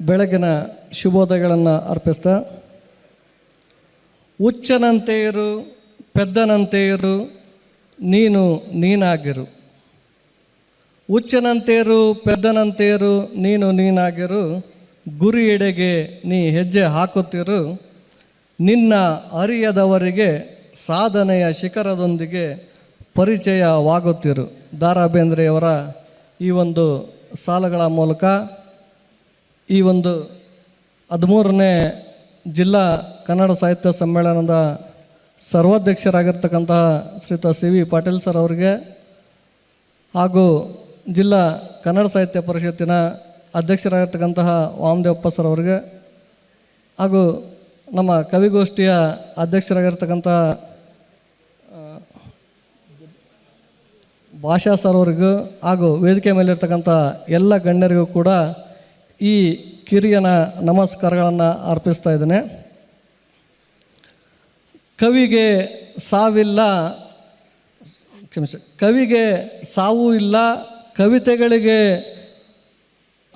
ಬೆಳಗಿನ ಶುಭೋದಯಗಳನ್ನು ಅರ್ಪಿಸ್ತಾ ಹುಚ್ಚನಂತೆ ಇರು ನೀನು ನೀನಾಗಿರು. ಹುಚ್ಚನಂತೆ ಇರು ಪೆದ್ದನಂತೆ ಇರು ನೀನು ನೀನಾಗಿರು. ಗುರಿ ನೀ ಹೆಜ್ಜೆ ಹಾಕುತ್ತಿರು. ನಿನ್ನ ಅರಿಯದವರಿಗೆ ಸಾಧನೆಯ ಶಿಖರದೊಂದಿಗೆ ಪರಿಚಯವಾಗುತ್ತಿರು. ದಾರಾ ಬೇಂದ್ರೆಯವರ ಈ ಒಂದು ಸಾಲುಗಳ ಮೂಲಕ ಈ ಒಂದು ಹದಿಮೂರನೇ ಜಿಲ್ಲಾ ಕನ್ನಡ ಸಾಹಿತ್ಯ ಸಮ್ಮೇಳನದ ಸರ್ವಾಧ್ಯಕ್ಷರಾಗಿರ್ತಕ್ಕಂತಹ ಶ್ರೀತ ಸಿ ವಿ ಪಾಟೀಲ್ ಸರ್ ಅವರಿಗೆ ಹಾಗೂ ಜಿಲ್ಲಾ ಕನ್ನಡ ಸಾಹಿತ್ಯ ಪರಿಷತ್ತಿನ ಅಧ್ಯಕ್ಷರಾಗಿರ್ತಕ್ಕಂತಹ ವಾಮದೇವಪ್ಪ ಸರ್ ಅವರಿಗೆ ಹಾಗೂ ನಮ್ಮ ಕವಿಗೋಷ್ಠಿಯ ಅಧ್ಯಕ್ಷರಾಗಿರ್ತಕ್ಕಂತಹ ಭಾಷಾ ಸರ್ ಅವರಿಗೂ ಹಾಗೂ ವೇದಿಕೆ ಮೇಲಿರ್ತಕ್ಕಂಥ ಎಲ್ಲ ಗಣ್ಯರಿಗೂ ಕೂಡ ಈ ಕಿರಿಯನ ನಮಸ್ಕಾರಗಳನ್ನು ಅರ್ಪಿಸ್ತಾ ಇದ್ದೇನೆ. ಕವಿಗೆ ಸಾವಿಲ್ಲ, ಕ್ಷಮಿಸಿ, ಕವಿಗೆ ಸಾವು ಇಲ್ಲ, ಕವಿತೆಗಳಿಗೆ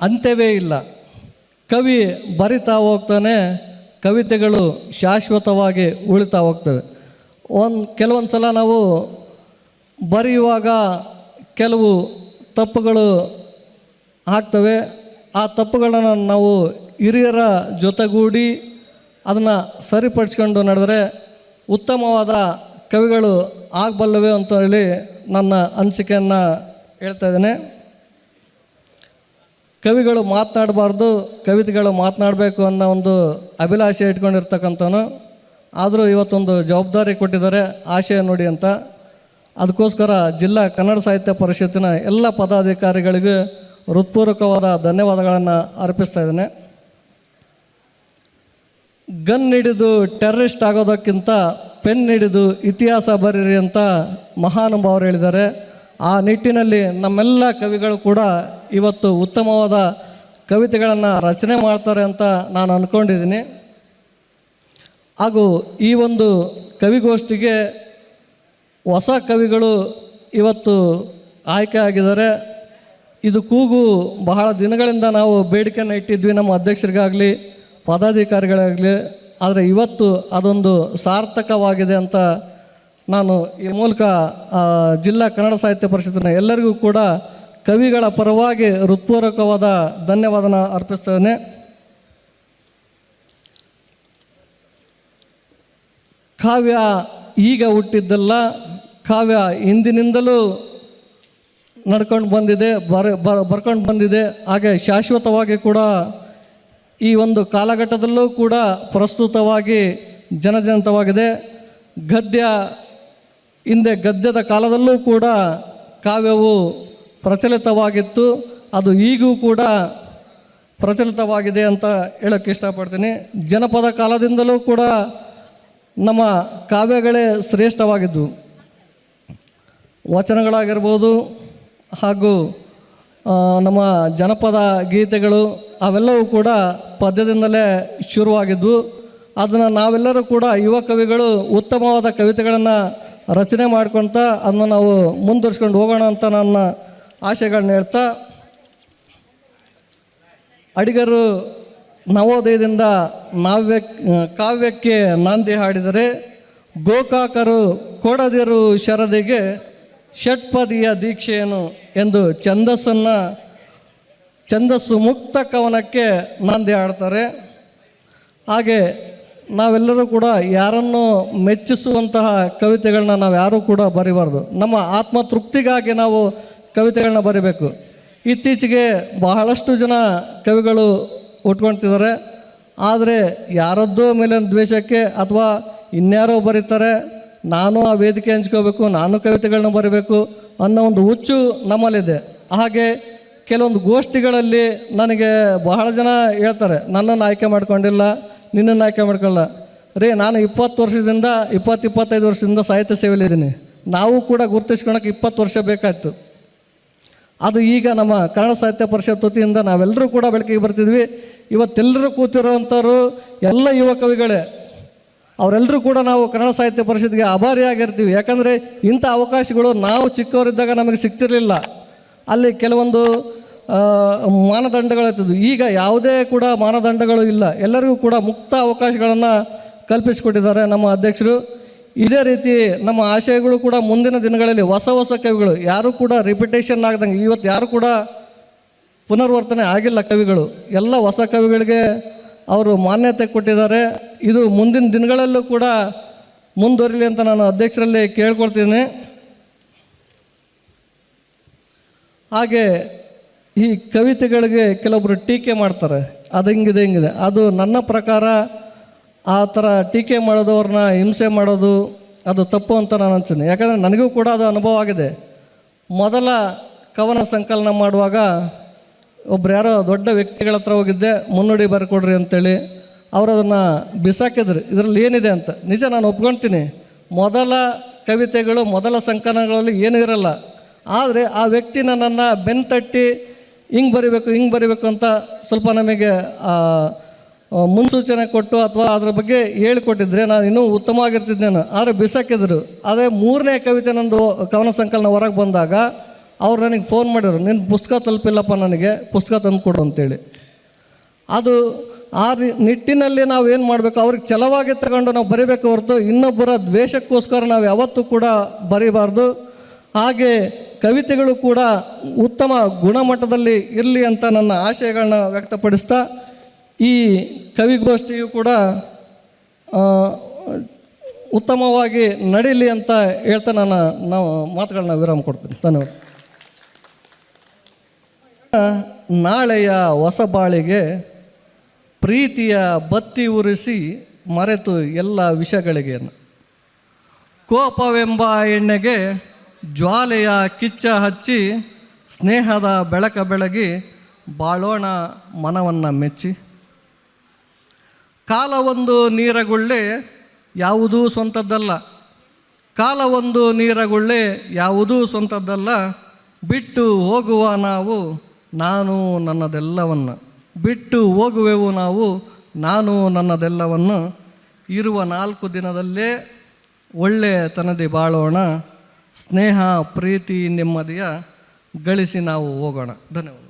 ಅಂತ್ಯವೇ ಇಲ್ಲ. ಕವಿ ಬರಿತಾ ಹೋಗ್ತಾನೆ, ಕವಿತೆಗಳು ಶಾಶ್ವತವಾಗಿ ಉಳಿತಾ ಹೋಗ್ತವೆ. ಒಂದು ಕೆಲವೊಂದು ಸಲ ನಾವು ಬರೆಯುವಾಗ ಕೆಲವು ತಪ್ಪುಗಳು ಆಗ್ತವೆ. ಆ ತಪ್ಪುಗಳನ್ನು ನಾವು ಹಿರಿಯರ ಜೊತೆಗೂಡಿ ಅದನ್ನು ಸರಿಪಡಿಸ್ಕೊಂಡು ನಡೆದರೆ ಉತ್ತಮವಾದ ಕವಿಗಳು ಆಗಬಲ್ಲವೆ ಅಂತ ಹೇಳಿ ನನ್ನ ಅನಿಸಿಕೆಯನ್ನು ಹೇಳ್ತಾ ಇದ್ದೇನೆ. ಕವಿಗಳು ಮಾತನಾಡಬಾರ್ದು, ಕವಿತೆಗಳು ಮಾತನಾಡಬೇಕು ಅನ್ನೋ ಒಂದು ಅಭಿಲಾಷೆ ಇಟ್ಕೊಂಡಿರ್ತಕ್ಕಂಥವನು. ಆದರೂ ಇವತ್ತೊಂದು ಜವಾಬ್ದಾರಿ ಕೊಟ್ಟಿದ್ದಾರೆ, ಆಶಯ ನೋಡಿ ಅಂತ. ಅದಕ್ಕೋಸ್ಕರ ಜಿಲ್ಲಾ ಕನ್ನಡ ಸಾಹಿತ್ಯ ಪರಿಷತ್ತಿನ ಎಲ್ಲ ಪದಾಧಿಕಾರಿಗಳಿಗೂ ಹೃತ್ಪೂರ್ವಕವಾದ ಧನ್ಯವಾದಗಳನ್ನು ಅರ್ಪಿಸ್ತಾ ಇದ್ದೇನೆ. ಗನ್ ಹಿಡಿದು ಟೆರ್ರಿಸ್ಟ್ ಆಗೋದಕ್ಕಿಂತ ಪೆನ್ ಹಿಡಿದು ಇತಿಹಾಸ ಬರೀರಿ ಅಂತ ಮಹಾನುಭಾವರು ಹೇಳಿದ್ದಾರೆ. ಆ ನಿಟ್ಟಿನಲ್ಲಿ ನಮ್ಮೆಲ್ಲ ಕವಿಗಳು ಕೂಡ ಇವತ್ತು ಉತ್ತಮವಾದ ಕವಿತೆಗಳನ್ನು ರಚನೆ ಮಾಡ್ತಾರೆ ಅಂತ ನಾನು ಅಂದ್ಕೊಂಡಿದ್ದೀನಿ ಹಾಗೂ ಈ ಒಂದು ಕವಿಗೋಷ್ಠಿಗೆ ಹೊಸ ಕವಿಗಳು ಇವತ್ತು ಆಯ್ಕೆ ಆಗಿದ್ದಾರೆ. ಇದು ಕೂಗು ಬಹಳ ದಿನಗಳಿಂದ ನಾವು ಬೇಡಿಕೆಯನ್ನು ಇಟ್ಟಿದ್ವಿ ನಮ್ಮ ಅಧ್ಯಕ್ಷರಿಗಾಗಲಿ, ಪದಾಧಿಕಾರಿಗಳಾಗಲಿ. ಆದರೆ ಇವತ್ತು ಅದೊಂದು ಸಾರ್ಥಕವಾಗಿದೆ ಅಂತ ನಾನು ಈ ಮೂಲಕ ಜಿಲ್ಲಾ ಕನ್ನಡ ಸಾಹಿತ್ಯ ಪರಿಷತ್ತಿನ ಎಲ್ಲರಿಗೂ ಕೂಡ ಕವಿಗಳ ಪರವಾಗಿ ಹೃತ್ಪೂರ್ವಕವಾದ ಧನ್ಯವಾದನ ಅರ್ಪಿಸ್ತೇನೆ. ಕಾವ್ಯ ಈಗ ಹುಟ್ಟಿದ್ದಲ್ಲ, ಕಾವ್ಯ ಹಿಂದಿನಿಂದಲೂ ನಡ್ಕೊಂಡು ಬಂದಿದೆ, ಬರ ಬರ್ಕೊಂಡು ಬಂದಿದೆ. ಹಾಗೆ ಶಾಶ್ವತವಾಗಿ ಕೂಡ ಈ ಒಂದು ಕಾಲಘಟ್ಟದಲ್ಲೂ ಕೂಡ ಪ್ರಸ್ತುತವಾಗಿ ಜನಜನಿತವಾಗಿದೆ. ಗದ್ಯ, ಹಿಂದೆ ಗದ್ಯದ ಕಾಲದಲ್ಲೂ ಕೂಡ ಕಾವ್ಯವು ಪ್ರಚಲಿತವಾಗಿತ್ತು. ಅದು ಈಗೂ ಕೂಡ ಪ್ರಚಲಿತವಾಗಿದೆ ಅಂತ ಹೇಳೋಕ್ಕೆ ಇಷ್ಟಪಡ್ತೀನಿ. ಜನಪದ ಕಾಲದಿಂದಲೂ ಕೂಡ ನಮ್ಮ ಕಾವ್ಯಗಳೇ ಶ್ರೇಷ್ಠವಾಗಿದ್ದವು ವಚನಗಳಾಗಿರ್ಬೋದು ಹಾಗೂ ನಮ್ಮ ಜನಪದ ಗೀತೆಗಳು ಅವೆಲ್ಲವೂ ಕೂಡ ಪದ್ಯದಿಂದಲೇ ಶುರುವಾಗಿದ್ವು. ಅದನ್ನು ನಾವೆಲ್ಲರೂ ಕೂಡ ಯುವ ಕವಿಗಳು ಉತ್ತಮವಾದ ಕವಿತೆಗಳನ್ನು ರಚನೆ ಮಾಡ್ಕೊತ ಅದನ್ನು ನಾವು ಮುಂದುವರ್ಸ್ಕೊಂಡು ಹೋಗೋಣ ಅಂತ ನನ್ನ ಆಶೆಗಳನ್ನ ಹೇಳ್ತಾ, ಅಡಿಗರು ನವೋದಯದಿಂದ ನಾವ್ಯ, ಕಾವ್ಯಕ್ಕೆ ನಾಂದಿ ಹಾಡಿದರೆ ಗೋಕಾಕರು ಕೊಡದಿರು ಶರದಿಗೆ ಷಟ್ಪದಿಯ ದೀಕ್ಷೆಯನ್ನು ಎಂದು ಛಂದಸ್ಸನ್ನು ಛಂದಸ್ಸು ಮುಕ್ತ ಕವನಕ್ಕೆ ನಾಂದಿ ಹಾಡ್ತಾರೆ. ಹಾಗೆ ನಾವೆಲ್ಲರೂ ಕೂಡ ಯಾರನ್ನು ಮೆಚ್ಚಿಸುವಂತಹ ಕವಿತೆಗಳನ್ನ ನಾವು ಯಾರೂ ಕೂಡ ಬರಿಬಾರ್ದು. ನಮ್ಮ ಆತ್ಮತೃಪ್ತಿಗಾಗಿ ನಾವು ಕವಿತೆಗಳನ್ನ ಬರಿಬೇಕು. ಇತ್ತೀಚೆಗೆ ಬಹಳಷ್ಟು ಜನ ಕವಿಗಳು ಉಟ್ಕೊಳ್ತಿದ್ದಾರೆ ಆದರೆ ಯಾರದ್ದೋ ಮೇಲಿನ ದ್ವೇಷಕ್ಕೆ ಅಥವಾ ಇನ್ಯಾರೋ ಬರೀತಾರೆ. ನಾನು ಆ ವೇದಿಕೆ ಹಂಚ್ಕೋಬೇಕು, ನಾನು ಕವಿತೆಗಳನ್ನ ಬರಬೇಕು ಅನ್ನೋ ಒಂದು ಹುಚ್ಚು ನಮ್ಮಲ್ಲಿದೆ. ಹಾಗೆ ಕೆಲವೊಂದು ಗೋಷ್ಠಿಗಳಲ್ಲಿ ನನಗೆ ಬಹಳ ಜನ ಹೇಳ್ತಾರೆ, ನನ್ನನ್ನು ಆಯ್ಕೆ ಮಾಡ್ಕೊಂಡಿಲ್ಲ, ನಿನ್ನನ್ನು ಆಯ್ಕೆ ಮಾಡ್ಕೊಳ್ಳಲ್ಲ ರೀ, ನಾನು ಇಪ್ಪತ್ತು ವರ್ಷದಿಂದ, ಇಪ್ಪತ್ತು ಇಪ್ಪತ್ತೈದು ವರ್ಷದಿಂದ ಸಾಹಿತ್ಯ ಸೇವೆಯಲ್ಲಿದ್ದೀನಿ ನಾವು ಕೂಡ ಗುರುತಿಸ್ಕೊಳಕ್ಕೆ ಇಪ್ಪತ್ತು ವರ್ಷ ಬೇಕಾಯಿತು. ಅದು ಈಗ ನಮ್ಮ ಕನ್ನಡ ಸಾಹಿತ್ಯ ಪರಿಷತ್ ವತಿಯಿಂದ ನಾವೆಲ್ಲರೂ ಕೂಡ ಬೆಳಕಿಗೆ ಬರ್ತಿದ್ವಿ. ಇವತ್ತೆಲ್ಲರೂ ಕೂತಿರೋವಂಥವ್ರು ಎಲ್ಲ ಯುವ ಕವಿಗಳೇ. ಅವರೆಲ್ಲರೂ ಕೂಡ ನಾವು ಕನ್ನಡ ಸಾಹಿತ್ಯ ಪರಿಷತ್ಗೆ ಆಭಾರಿಯಾಗಿರ್ತೀವಿ ಯಾಕಂದರೆ ಇಂಥ ಅವಕಾಶಗಳು ನಾವು ಚಿಕ್ಕವರಿದ್ದಾಗ ನಮಗೆ ಸಿಗ್ತಿರಲಿಲ್ಲ. ಅಲ್ಲಿ ಕೆಲವೊಂದು ಮಾನದಂಡಗಳಿರ್ತಿದ್ವು ಈಗ ಯಾವುದೇ ಕೂಡ ಮಾನದಂಡಗಳು ಇಲ್ಲ. ಎಲ್ಲರಿಗೂ ಕೂಡ ಮುಕ್ತ ಅವಕಾಶಗಳನ್ನು ಕಲ್ಪಿಸಿಕೊಟ್ಟಿದ್ದಾರೆ ನಮ್ಮ ಅಧ್ಯಕ್ಷರು. ಇದೇ ರೀತಿ ನಮ್ಮ ಆಶಯಗಳು ಕೂಡ ಮುಂದಿನ ದಿನಗಳಲ್ಲಿ ಹೊಸ ಹೊಸ ಕವಿಗಳು. ಯಾರೂ ಕೂಡ ರಿಪಿಟೇಷನ್ ಆಗ್ದಂಗೆ, ಇವತ್ತು ಯಾರು ಕೂಡ ಪುನರ್ವರ್ತನೆ ಆಗಿಲ್ಲ ಕವಿಗಳು. ಎಲ್ಲ ಹೊಸ ಕವಿಗಳಿಗೆ ಅವರು ಮಾನ್ಯತೆ ಕೊಟ್ಟಿದ್ದಾರೆ. ಇದು ಮುಂದಿನ ದಿನಗಳಲ್ಲೂ ಕೂಡ ಮುಂದುವರಿಲಿ ಅಂತ ನಾನು ಅಧ್ಯಕ್ಷರಲ್ಲಿ ಕೇಳ್ಕೊಳ್ತೀನಿ. ಹಾಗೆ ಈ ಕವಿತೆಗಳಿಗೆ ಕೆಲವೊಬ್ಬರು ಟೀಕೆ ಮಾಡ್ತಾರೆ. ಅದು ಹಿಂಗಿದೆ ಹಿಂಗಿದೆ. ಅದು ನನ್ನ ಪ್ರಕಾರ ಆ ಥರ ಟೀಕೆ ಮಾಡೋದವ್ರನ್ನ ಹಿಂಸೆ ಮಾಡೋದು ಅದು ತಪ್ಪು ಅಂತ ನಾನು ಅನ್ತೀನಿ ಯಾಕಂದರೆ ನನಗೂ ಕೂಡ ಅದು ಅನುಭವ ಆಗಿದೆ. ಮೊದಲ ಕವನ ಸಂಕಲನ ಮಾಡುವಾಗ ಒಬ್ರು ಯಾರೋ ದೊಡ್ಡ ವ್ಯಕ್ತಿಗಳ ಹತ್ರ ಹೋಗಿದ್ದೆ, ಮುನ್ನುಡಿ ಬರ್ಕೊಡ್ರಿ ಅಂತೇಳಿ. ಅವರು ಅದನ್ನು ಬಿಸಾಕಿದ್ರು. ಇದರಲ್ಲಿ ಏನಿದೆ ಅಂತ. ನಿಜ ನಾನು ಒಪ್ಕೊಳ್ತೀನಿ ಮೊದಲ ಕವಿತೆಗಳು, ಮೊದಲ ಸಂಕಲನಗಳಲ್ಲಿ ಏನೂ ಇರಲ್ಲ. ಆದರೆ ಆ ವ್ಯಕ್ತಿ ನನ್ನನ್ನು ಬೆನ್ತಟ್ಟಿ, ಹಿಂಗೆ ಬರಿಬೇಕು ಹಿಂಗೆ ಬರಿಬೇಕು ಅಂತ ಸ್ವಲ್ಪ ನಮಗೆ ಮುನ್ಸೂಚನೆ ಕೊಟ್ಟು ಅಥವಾ ಅದ್ರ ಬಗ್ಗೆ ಹೇಳಿಕೊಟ್ಟಿದ್ರೆ ನಾನು ಇನ್ನೂ ಉತ್ತಮವಾಗಿರ್ತಿದ್ದೇನೆ ಆದರೆ ಬಿಸಾಕಿದ್ರು. ಅದೇ ಮೂರನೇ ಕವಿತೆ ನಂದು ಕವನ ಸಂಕಲನ ಹೊರಗೆ ಬಂದಾಗ ಅವ್ರು ನನಗೆ ಫೋನ್ ಮಾಡಿದ್ರು ನಿನ್ನ ಪುಸ್ತಕ ತಲುಪಿಲ್ಲಪ್ಪ ನನಗೆ, ಪುಸ್ತಕ ತಂದು ಕೊಡು ಅಂತೇಳಿ. ಅದು ಆ ನಿಟ್ಟಿನಲ್ಲಿ ನಾವು ಏನು ಮಾಡಬೇಕು, ಅವ್ರಿಗೆ ಛಲವಾಗಿ ತಗೊಂಡು ನಾವು ಬರಿಬೇಕು ಹೊರತು ಇನ್ನೊಬ್ಬರ ದ್ವೇಷಕ್ಕೋಸ್ಕರ ನಾವು ಯಾವತ್ತೂ ಕೂಡ ಬರೀಬಾರ್ದು. ಹಾಗೆ ಕವಿತೆಗಳು ಕೂಡ ಉತ್ತಮ ಗುಣಮಟ್ಟದಲ್ಲಿ ಇರಲಿ ಅಂತ ನನ್ನ ಆಶಯಗಳನ್ನ ವ್ಯಕ್ತಪಡಿಸ್ತಾ, ಈ ಕವಿಗೋಷ್ಠಿಯು ಕೂಡ ಉತ್ತಮವಾಗಿ ನಡೀಲಿ ಅಂತ ಹೇಳ್ತಾ ನಾನು ನಾವು ಮಾತುಗಳನ್ನ ವಿರಾಮ ಕೊಡ್ತೀನಿ. ಧನ್ಯವಾದ. ನಾಳೆಯ ಹೊಸ ಬಾಳಿಗೆ ಪ್ರೀತಿಯ ಬತ್ತಿ ಉರಿಸಿ ಮರೆತು ಎಲ್ಲ ವಿಷಗಳಿಗೆ ಕೋಪವೆಂಬ ಎಣ್ಣೆಗೆ ಜ್ವಾಲೆಯ ಕಿಚ್ಚ ಹಚ್ಚಿ ಸ್ನೇಹದ ಬೆಳಕ ಬೆಳಗಿ ಬಾಳೋಣ ಮನವನ್ನು ಮೆಚ್ಚಿ. ಕಾಲವೊಂದು ನೀರಗುಳ್ಳೆ ಯಾವುದೂ ಸ್ವಂತದ್ದಲ್ಲ. ಕಾಲವೊಂದು ನೀರಗುಳ್ಳೆ ಯಾವುದೂ ಸ್ವಂತದ್ದಲ್ಲ. ಬಿಟ್ಟು ಹೋಗುವ ನಾವು ನಾನು ನನ್ನದೆಲ್ಲವನ್ನು ಬಿಟ್ಟು ಹೋಗುವೆವು ನಾವು, ನಾನು ನನ್ನದೆಲ್ಲವನ್ನು ಇರುವ ನಾಲ್ಕು ದಿನದಲ್ಲೇ ಒಳ್ಳೆಯ ತನದಿ ಬಾಳೋಣ, ಸ್ನೇಹ, ಪ್ರೀತಿ, ನೆಮ್ಮದಿಯ ಗಳಿಸಿ ನಾವು ಹೋಗೋಣ. ಧನ್ಯವಾದ.